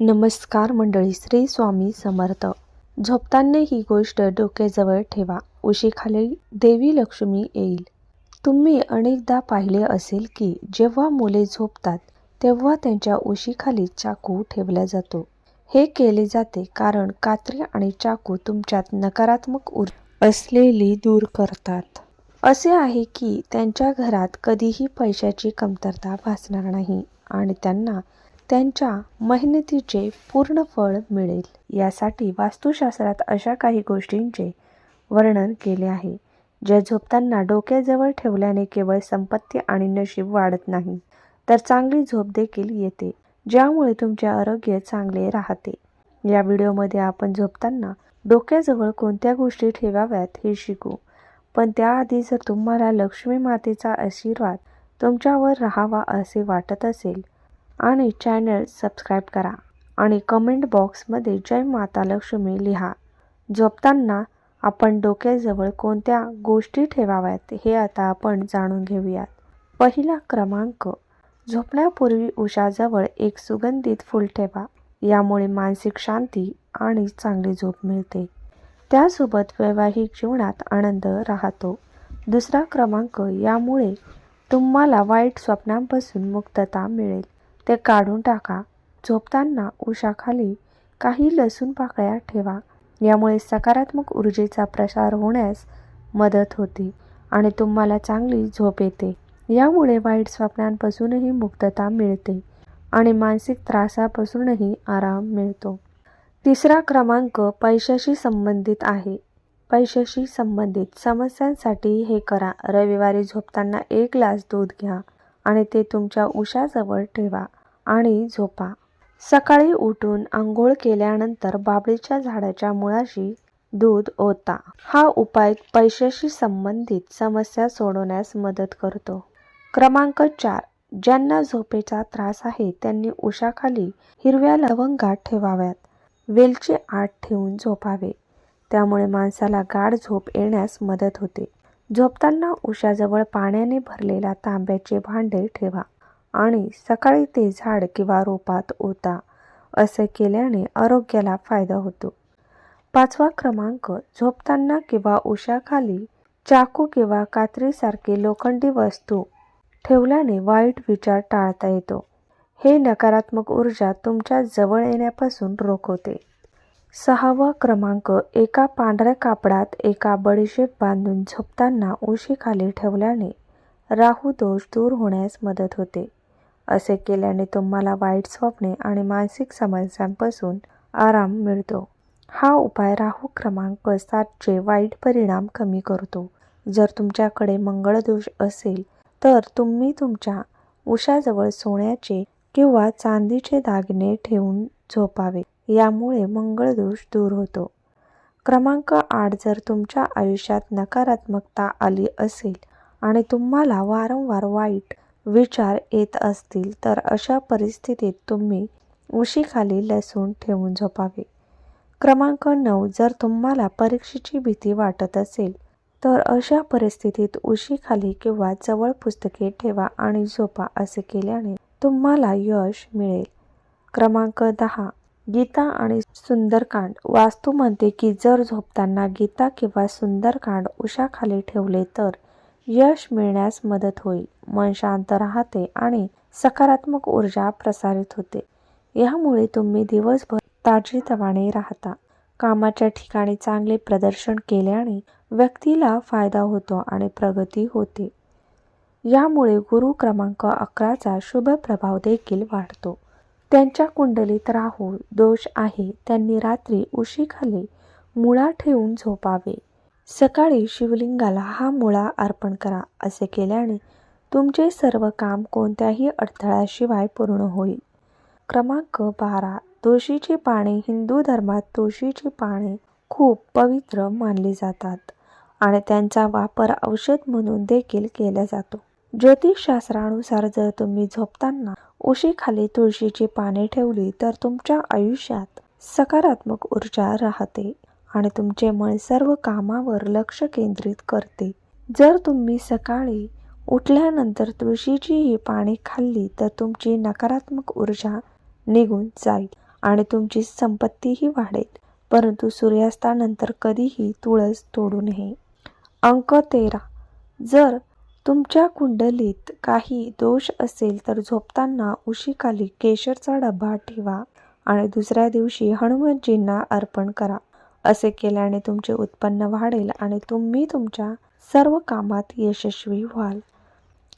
नमस्कार मंडळी श्री स्वामी समर्थ. झोपताना ही गोष्ट डोक्याजवळ ठेवा. उशीखाली देवी लक्ष्मी येईल. तुम्ही अनेकदा पाहिले असेल की जेव्हा मुले झोपतात तेव्हा त्यांच्या उशीखाली चाकू ठेवला जातो. हे केले जाते कारण कात्री आणि चाकू तुमच्यात नकारात्मक ऊर्जा असलेली दूर करतात. असे आहे की त्यांच्या घरात कधीही पैशाची कमतरता भासणार नाही आणि त्यांना त्यांच्या मेहनतीचे पूर्ण फळ मिळेल. यासाठी वास्तुशास्त्रात अशा काही गोष्टींचे वर्णन केले आहे ज्या झोपताना डोक्याजवळ ठेवल्याने केवळ संपत्ती आणि नशीब वाढत नाही तर चांगली झोप देखील येते ज्यामुळे तुमचे आरोग्य चांगले राहते. या व्हिडिओमध्ये आपण झोपताना डोक्याजवळ कोणत्या गोष्टी ठेवाव्यात हे शिकू. पण त्याआधी जर तुम्हाला लक्ष्मी मातेचा आशीर्वाद तुमच्यावर राहावा असे वाटत असेल आणि चॅनल सबस्क्राईब करा आणि कमेंट बॉक्समध्ये जय माता लक्ष्मी लिहा. झोपताना आपण डोक्याजवळ कोणत्या गोष्टी ठेवाव्यात हे आता आपण जाणून घेऊयात. पहिला क्रमांक झोपण्यापूर्वी उशाजवळ एक सुगंधित फूल ठेवा. यामुळे मानसिक शांती आणि चांगली झोप मिळते. त्यासोबत वैवाहिक जीवनात आनंद राहतो. दुसरा क्रमांक यामुळे तुम्हाला वाईट स्वप्नांपासून मुक्तता मिळेल. ते काढून टाका. झोपताना उशाखाली काही लसूण पाकळ्या ठेवा. यामुळे सकारात्मक ऊर्जेचा प्रसार होण्यास मदत होते आणि तुम्हाला चांगली झोप येते. यामुळे वाईट स्वप्नांपासूनही मुक्तता मिळते आणि मानसिक त्रासापासूनही आराम मिळतो. तिसरा क्रमांक पैशाशी संबंधित आहे. पैशाशी संबंधित समस्यांसाठी हे करा. रविवारी झोपताना एक ग्लास दूध घ्या आणि ते तुमच्या उशाजवळ ठेवा. आणि झोपा. सकाळी उठून आंघोळ केल्यानंतर बाबळीच्या झाडाच्या मुळाशी दूध ओता. हा उपाय पैशाशी संबंधित समस्या सोडवण्यास मदत करतो. क्रमांक चार. ज्यांना झोपेचा त्रास आहे त्यांनी उशाखाली हिरव्या लवंगात ठेवाव्यात. वेलची आत ठेवून झोपावे. त्यामुळे माणसाला गाढ झोप येण्यास मदत होते. झोपताना उशाजवळ पाण्याने भरलेला तांब्याचे भांडे ठेवा. आणि सकाळी ते झाड किंवा रोपात ओता असे केल्याने आरोग्याला फायदा होतो. पाचवा क्रमांक झोपताना किंवा उशाखाली चाकू किंवा कात्रीसारखे लोखंडी वस्तू ठेवल्याने वाईट विचार टाळता येतो. हे नकारात्मक ऊर्जा तुमच्या जवळ येण्यापासून रोखवते. सहावा क्रमांक एका पांढऱ्या कापडात एका बडीशेप बांधून झोपताना उशीखाली ठेवल्याने राहू दोष दूर होण्यास मदत होते. असे केल्याने तुम्हाला वाईट स्वप्ने आणि मानसिक समस्यांपासून आराम मिळतो. हा उपाय राहू क्रमांक सातचे वाईट परिणाम कमी करतो. जर तुमच्याकडे मंगळदोष असेल तर तुम्ही तुमच्या उशाजवळ सोन्याचे किंवा चांदीचे दागिने ठेवून झोपावे. यामुळे मंगळदोष दूर होतो. क्रमांक आठ जर तुमच्या आयुष्यात नकारात्मकता आली असेल आणि तुम्हाला वारंवार वाईट विचार येत असतील तर अशा परिस्थितीत तुम्ही उशीखाली लसूण ठेवून झोपावे. क्रमांक नऊ जर तुम्हाला परीक्षेची भीती वाटत असेल तर अशा परिस्थितीत उशीखाली किंवा जवळ पुस्तके ठेवा आणि झोपा असे केल्याने तुम्हाला यश मिळेल. क्रमांक दहा गीता आणि सुंदरकांड. वास्तू म्हणते की जर झोपताना गीता किंवा सुंदरकांड उशाखाली ठेवले तर यश मिळण्यास मदत होईल. मन शांत राहते आणि सकारात्मक ऊर्जा प्रसारित होते. यामुळे तुम्ही दिवसभर ताजीतवाने राहता. कामाच्या ठिकाणी चांगले प्रदर्शन केल्याने व्यक्तीला फायदा होतो आणि प्रगती होते. यामुळे गुरु क्रमांक अकराचा शुभ प्रभाव देखील वाढतो. त्यांच्या कुंडलीत राहू दोष आहे. त्यांनी रात्री उशीखाली मुळा ठेवून झोपावे. सकाळी शिवलिंगाला हा मुळा अर्पण करा असे केल्याने तुमचे सर्व काम कोणत्याही अडथळ्याशिवाय पूर्ण होईल. क्रमांक बारा. तुळशीची पाने हिंदू धर्मात तुळशीची पाने खूप पवित्र मानली जातात आणि त्यांचा वापर औषध म्हणून देखील केला जातो. ज्योतिषशास्त्रानुसार जर तुम्ही झोपताना उशीखाली तुळशीची पाने ठेवली तर तुमच्या आयुष्यात सकारात्मक ऊर्जा राहते. आणि तुमचे मन सर्व कामावर लक्ष केंद्रित करते. जर तुम्ही सकाळी उठल्यानंतर तुळशीची ही पाने खाल्ली तर तुमची नकारात्मक ऊर्जा निघून जाईल आणि तुमची संपत्तीही वाढेल. परंतु सूर्यास्तानंतर कधीही तुळस तोडू नये. अंक तेरा. जर तुमच्या कुंडलीत काही दोष असेल तर झोपताना उशीखाली केशरचा डबा ठेवा आणि दुसऱ्या दिवशी हनुमंतजींना अर्पण करा. असे केल्याने तुमचे उत्पन्न वाढेल आणि तुम्ही तुमच्या सर्व कामात यशस्वी व्हाल.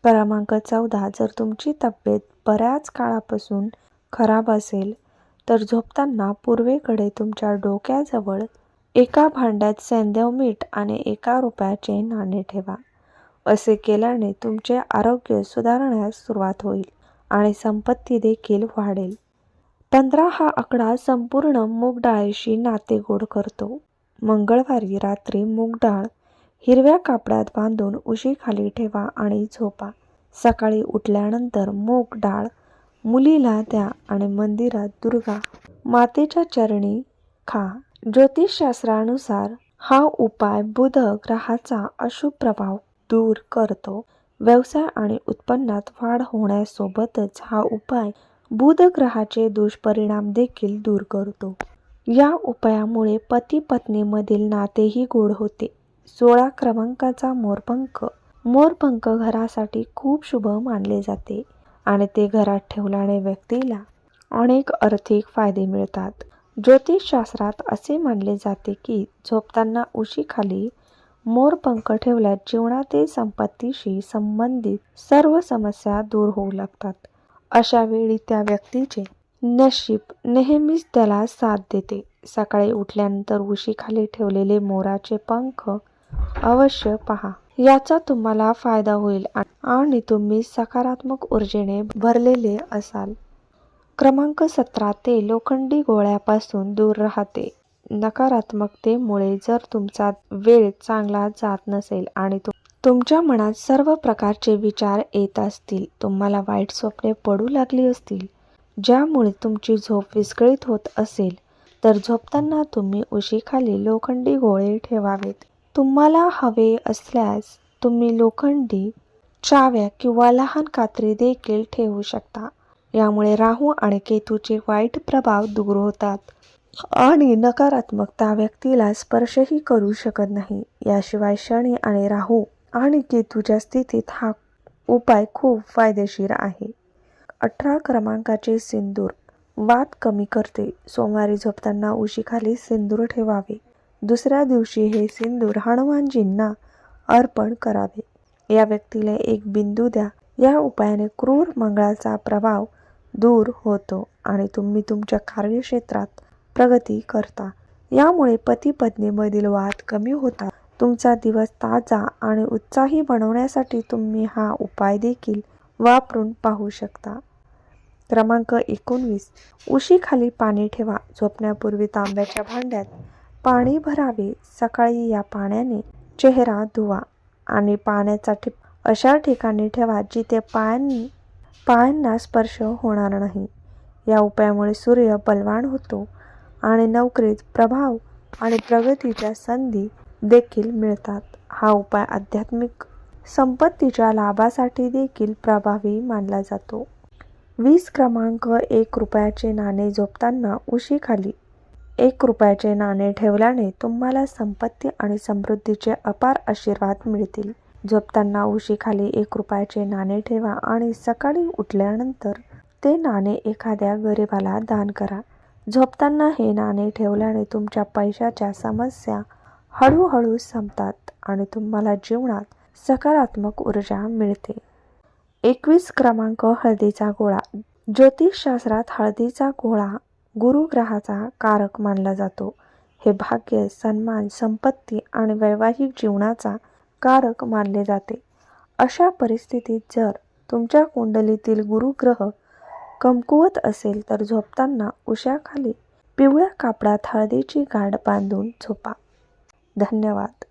क्रमांक चौदा जर तुमची तब्येत बऱ्याच काळापासून खराब असेल तर झोपताना पूर्वेकडे तुमच्या डोक्याजवळ एका भांड्यात सैंधव मीठ आणि एका रुपयाचे नाणे ठेवा. असे केल्याने तुमचे आरोग्य सुधारण्यास सुरुवात होईल आणि संपत्ती देखील वाढेल. पंधरा हा आकडा संपूर्ण मूग डाळीशी नातेगोड करतो. मंगळवारी रात्री मूग डाळ हिरव्या कापडात बांधून उशीखाली ठेवा आणि झोपा. सकाळी उठल्यानंतर मूग डाळ मुलीला द्या आणि मंदिरात दुर्गा मातेच्या चरणी खा. ज्योतिषशास्त्रानुसार हा उपाय बुध ग्रहाचा अशुभ प्रभाव दूर करतो. व्यवसाय आणि उत्पन्नात वाढ होण्यासोबतच हा उपाय बुधग्रहाचे दुष्परिणाम देखील दूर करतो. या उपायामुळे पती पत्नीमधील नातेही गोड होते. सोळा क्रमांकाचा मोरपंख मोरपंख घरासाठी खूप शुभ मानले जाते आणि ते घरात ठेवल्याने व्यक्तीला अनेक आर्थिक फायदे मिळतात. ज्योतिषशास्त्रात असे मानले जाते की झोपताना उशीखाली मोरपंख ठेवल्यास जीवनातील संपत्तीशी संबंधित सर्व समस्या दूर होऊ लागतात. अशा वेळी त्या व्यक्तीचे नशीब नेहमीच त्याला साथ देते. सकाळी उठल्यानंतर उशीखाली ठेवलेले मोराचे पंख अवश्य पहा. याचा तुम्हाला फायदा होईल आणि तुम्ही सकारात्मक ऊर्जेने भरलेले असाल. क्रमांक सतरा ते लोखंडी गोळ्यापासून दूर राहते. नकारात्मकतेमुळे जर तुमचा वेळ चांगला जात नसेल आणि तुमच्या मनात सर्व प्रकारचे विचार येत असतील. तुम्हाला वाईट स्वप्ने पडू लागली असतील. ज्यामुळे तुमची झोप विस्कळीत होत असेल. तर झोपताना तुम्ही उशीखाली लोखंडी गोळे ठेवावेत. तुम्हाला हवे असल्यास तुम्ही लोखंडी चाव्या किंवा लहान कात्री देखील ठेवू शकता. यामुळे राहू आणि केतूचे वाईट प्रभाव दूर होतात. आणि नकारात्मकता व्यक्तीला स्पर्शही करू शकत नाही. याशिवाय शनी आणि राहू आणि केतूच्या स्थितीत हा उपाय खूप फायदेशीर आहे. अठरा क्रमांकाचे सिंदूर. वात कमी करते. सोमवारी झोपताना उशीखाली सिंदूर ठेवावे. दुसऱ्या दिवशी हे सिंदूर हनुमानजींना अर्पण करावे. या व्यक्तीला एक बिंदू द्या. या उपायाने क्रूर मंगळाचा प्रभाव दूर होतो आणि तुम्ही तुमच्या कार्यक्षेत्रात प्रगती करता. यामुळे पती पत्नीमधील वाद कमी होतात. तुमचा दिवस ताजा आणि उत्साही बनवण्यासाठी तुम्ही हा उपाय देखील वापरून पाहू शकता. क्रमांक एकोणवीस. उशीखाली पाणी ठेवा. झोपण्यापूर्वी तांब्याच्या भांड्यात पाणी भरावे. सकाळी या पाण्याने चेहरा धुवा आणि पाण्याचा ठिप अशा ठिकाणी ठेवा जिथे पायांनी पायांना स्पर्श होणार नाही. या उपायामुळे सूर्य बलवान होतो आणि नोकरीत प्रभाव आणि प्रगतीच्या संधी देखील मिळतात. हा उपाय आध्यात्मिक संपत्तीच्या लाभासाठी देखील प्रभावी मानला जातो. वीस क्रमांक एक रुपयाचे नाणे झोपताना उशीखाली. एक रुपयाचे नाणे ठेवल्याने तुम्हाला संपत्ती आणि समृद्धीचे अपार आशीर्वाद मिळतील. झोपताना उशीखाली एक रुपयाचे नाणे ठेवा आणि सकाळी उठल्यानंतर ते नाणे एखाद्या गरिबाला दान करा. झोपताना हे नाणे ठेवल्याने तुमच्या पैशाच्या समस्या हळूहळू संपतात आणि तुम्हाला जीवनात सकारात्मक ऊर्जा मिळते. एकवीस क्रमांक हळदीचा गोळा. ज्योतिषशास्त्रात हळदीचा गोळा गुरुग्रहाचा कारक मानला जातो. हे भाग्य सन्मान संपत्ती आणि वैवाहिक जीवनाचा कारक मानले जाते. अशा परिस्थितीत जर तुमच्या कुंडलीतील गुरुग्रह कमकुवत असेल तर झोपताना उशाखाली पिवळ्या कापडात हळदीची गाठ बांधून झोपा. धन्यवाद.